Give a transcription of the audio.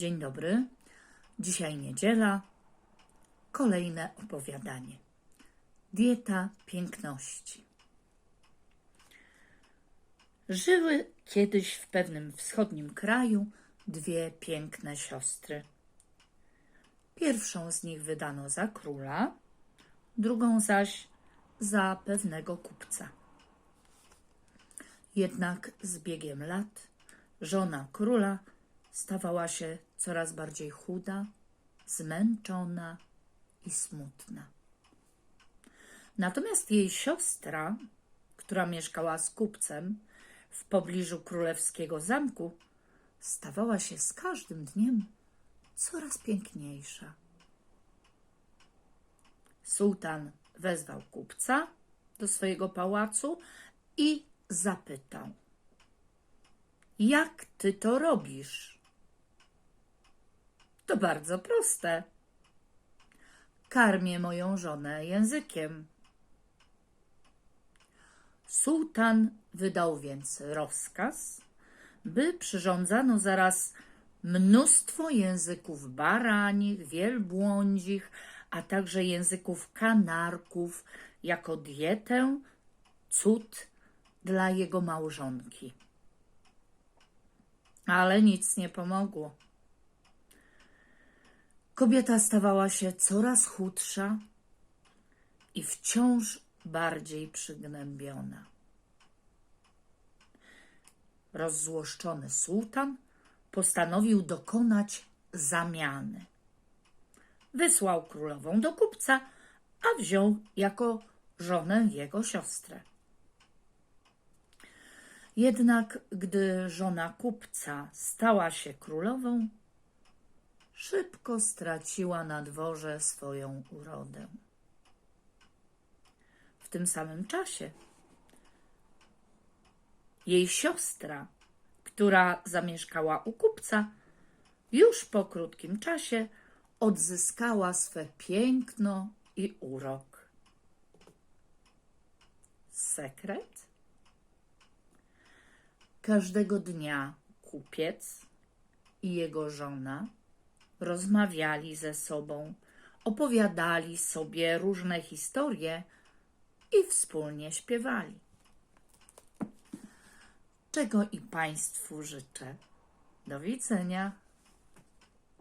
Dzień dobry. Dzisiaj niedziela. Kolejne opowiadanie. Dieta piękności. Żyły kiedyś w pewnym wschodnim kraju dwie piękne siostry. Pierwszą z nich wydano za króla, drugą zaś za pewnego kupca. Jednak z biegiem lat żona króla stawała się coraz bardziej chuda, zmęczona i smutna. Natomiast jej siostra, która mieszkała z kupcem w pobliżu królewskiego zamku, stawała się z każdym dniem coraz piękniejsza. Sułtan wezwał kupca do swojego pałacu i zapytał: Jak ty to robisz? To bardzo proste. Karmię moją żonę językiem. Sułtan wydał więc rozkaz, by przyrządzano zaraz mnóstwo języków baranich, wielbłądzich, a także języków kanarków jako dietę, cud dla jego małżonki. Ale nic nie pomogło. Kobieta stawała się coraz chudsza i wciąż bardziej przygnębiona. Rozzłoszczony sułtan postanowił dokonać zamiany. Wysłał królową do kupca, a wziął jako żonę jego siostrę. Jednak gdy żona kupca stała się królową, szybko straciła na dworze swoją urodę. W tym samym czasie jej siostra, która zamieszkała u kupca, już po krótkim czasie odzyskała swe piękno i urok. Sekret? Każdego dnia kupiec i jego żona rozmawiali ze sobą, opowiadali sobie różne historie i wspólnie śpiewali. Czego i Państwu życzę. Do widzenia.